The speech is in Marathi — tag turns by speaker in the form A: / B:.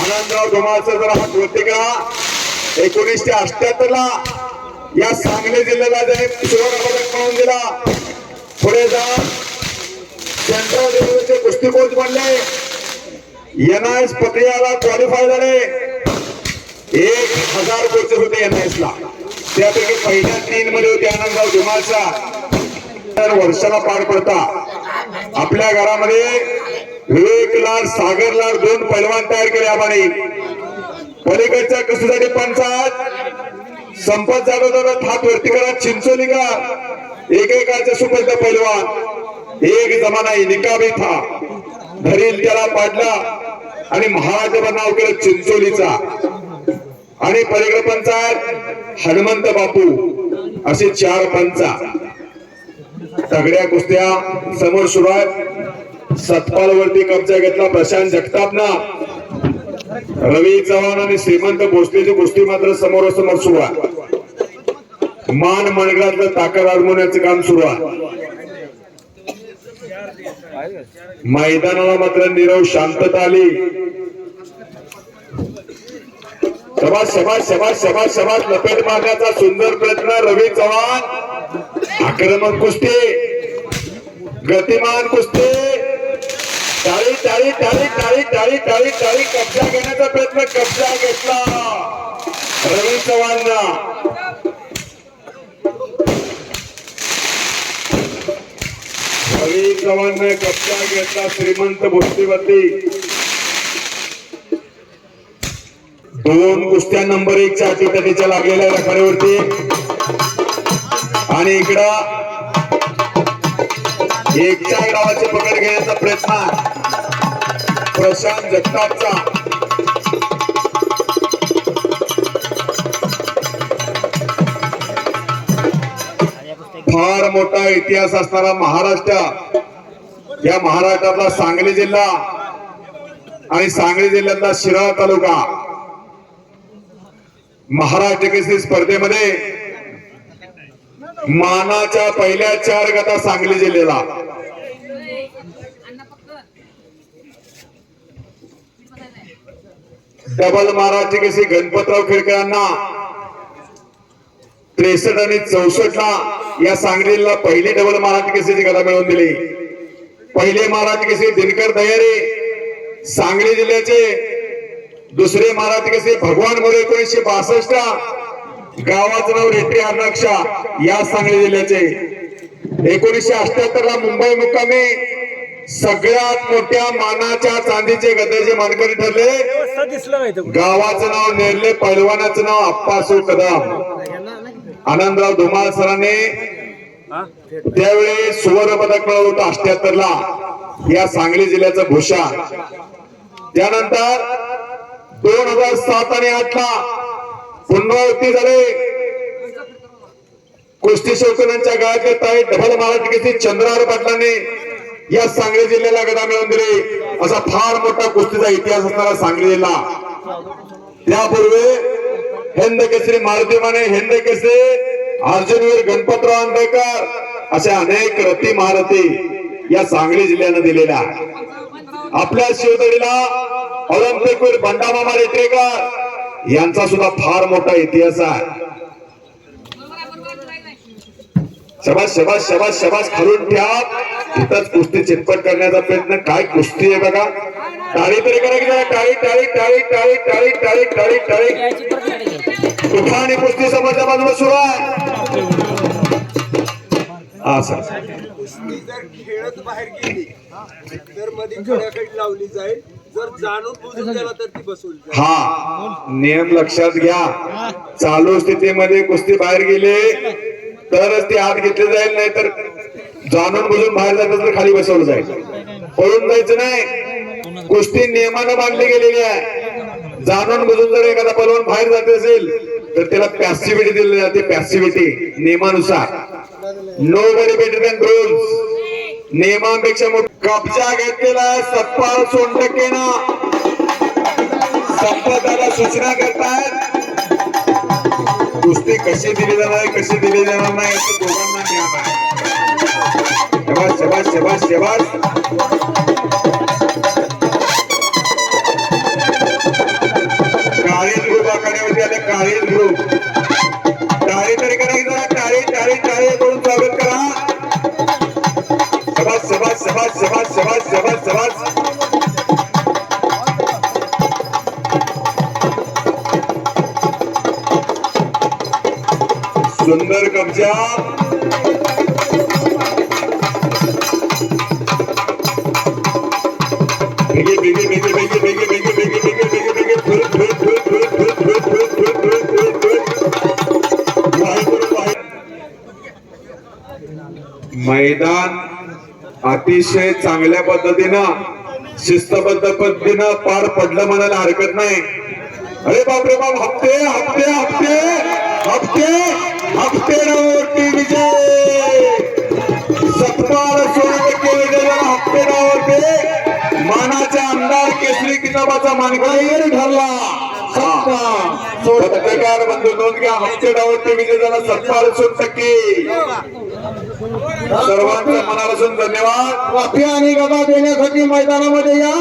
A: आनंदराव धुमाळचा जर हात होते का एकोणीसशे अठ्याहत्तर ला या सांगली जिल्ह्याला त्याने सुवर्ण पदक मिळवून दिला. पुढे जा. सेंट्रल रेल्वेचे कुस्ती कोच बनले. एन एस प्रक्रियाला क्वालिफाय झाले. एक हजार कोचेस होते एन एस ला. त्यापैकी पहिल्या तीन मध्ये होते आनंदराव धुमाळचा. तर वर्षाला पार पडता. आपल्या घरामध्ये विवेक लाड सागर लाड दोन पैलवान तयार केले आम्हाने. पलीकडच्या कुस्तीसाठी पंचायत संपत जाधव हात वरती करा चिंचोली का एकेकाच्या सुपंत पैलवान. एक जमाना निकाबी था. धरील त्याला पाडला आणि महाराजावर नाव केलं चिंचोलीचा. आणि पलीकडे पंचायत हनुमंत बापू. असे चार पंचा. सगळ्या कुस्त्या समोर सुरू आहेत सतपाल वरती कब्जा घेतला प्रशांत जगतापना. रवी चव्हाण आणि श्रीमंत भोसलेची गोष्टी मात्र समोरासमोर सुरू आहे. मान मनगडातलं ताकद आगमवण्याचं काम सुरू आहे. मैदानाला मात्र निरव शांतता आली. शबाश शबाश शबाश शबाश शबाश लपेट मारण्याचा सुंदर प्रयत्न रवी चव्हाण. आक्रमक कुस्ती. गतिमान कुस्ती. टाळी टाळी टाळी टाळी टाळी टाळी टाळी कब्जा घेण्याचा प्रयत्न कब्जा घेतला. रवी चव्हाणना. रवी चव्हाणने कब्जा घेतला श्रीमंत भोसलीवरती दोन कुस्त्या नंबर एक च्या अटीतटीच्या लागलेल्या रखाड्यावरती आणि इकडं एकच्या गावाची पकड घेण्याचा प्रयत्न. प्रशांत जगतापचा फार मोठा इतिहास असणारा महाराष्ट्र. या महाराष्ट्रातला सांगली जिल्हा आणि सांगली जिल्ह्यातला शिराळा तालुका. महाराष्ट्र केसरी स्पर्धेमध्ये मानाच्या पहिल्या चार गटा सांगली जिल्ह्याला. डबल महाराष्ट्र केसरी गणपतराव खेडकरांना त्रेसष्ट आणि चौसष्ट ला या सांगलीला पहिली डबल महाराष्ट्र केसरीची गदा मिळवून दिली? पहिले महाराष्ट्र केसरी दिनकर दयारे सांगली जिल्ह्याचे दुसरे महाराष्ट्र केसरी भगवान मोरे एकोणीसशे बासष्ट गावाचं नाव रेट्री अर्नाक्षा या सांगली जिल्ह्याचे. एकोणीसशे अठ्याहत्तर ला मुंबई मुक्कामी सगळ्यात मोठ्या मानाच्या चांदीचे गद्याचे मानकरी ठरले. गावाचं नाव नेरले पैलवानाचं नाव अप्पासू कदम. आनंदराव धुमाळ सरांनी? त्यावेळी सुवर्ण पदक मिळवलं होतं अठ्याहत्तर ला या सांगली जिल्ह्याचं भूषण. त्यानंतर दोन हजार सात आणि आठ ला पुनरावृत्ती झाली. कुस्ती शौकनांच्या गाळातले ताई डबल महाराष्ट्र चंद्रहार पाटलांनी या सांगली जिल्ह्याला गदा मिळवून दिली. असा फार मोठा कुस्तीचा इतिहास असणारा सांगली जिल्हा. त्यापूर्वी हिंद केसरी मारुती माने हिंद केसरी अर्जुनवीर गणपतराव आंबेडकर अशा अनेक रती महारथी या सांगली जिल्ह्यानं दिलेल्या आपल्या शिवदडीला ऑलिम्पिकवीर बंडामामा रेटरेकर यांचा सुद्धा फार मोठा इतिहास आहे. शबाश शबाश शबाश शबाश खालून ठ्या तिथंच कुस्ती चितपट करण्याचा प्रयत्न. काय कुस्ती आहे बघा. टाळी तरी करा की टाळी टाळी टाळी टाळी टाळी टाळी टाळी टाळी. तुफानी कुस्ती समोरच्या बाजूला सुरू आहे. सर.
B: कुस्ती जर खेळत बाहेर गेली तर मध्ये खड्याकडे लावली जाईल. जर जाणून बुजून गेला तर ती
A: हा नियम लक्षात घ्या. चालू स्थितीमध्ये कुस्ती बाहेर गेले. तरच ते आत घेतले जाईल नाही तर जाणून बुजून बाहेर जात तर खाली बसवलं जाईल. पळून जायचं नाही. कुस्ती नियमानं बांधली गेलेली आहे. जाणून बुजून जर एखादा पलवान बाहेर जात असेल तर त्याला पॅसिव्हिटी दिली जाते. पॅसिव्हिटी नियमानुसार. नो बरी बेटर दॅन रूल्स नियमांपेक्षा मोठा कब्जा घेतलेला आहे सत्पाल सोनटक्केना. संपदाला सूचना करतायत. कुस्ती कशी दिली जाणार आहे कशी दिली जाणार नाही याचं दोघांना नियम आहे शबाश शबाश शबाश शबाश सुंदर कब्जा बेगे बेगे बेगे बेगे बेगे बेगे बेगे बेगे बेगे बेगे फुल फुल फुल फुल फुल फुल फुल फुल फुल फुल फुल मैदान अतिशय चांगल्या पद्धतीनं शिस्तबद्ध पद्धतीनं पार पडलं म्हणायला हरकत नाही अरे बापरे बाप हप्ते हप्ते हप्ते हप्ते हप्ते विजय. सत्पाल सोळा टक्के विजयाला हप्ते नावावरती मानाच्या आमदार केसरी किताबाचा मानकरी ठरला. पत्रकार बंधू नोंद घ्या हप्ते विजय झाला सत्पाल सोळा टक्के सर्वांच्या मनापासून धन्यवाद.
B: ट्रॉफी आणि गदा देण्यासाठी मैदानामध्ये या.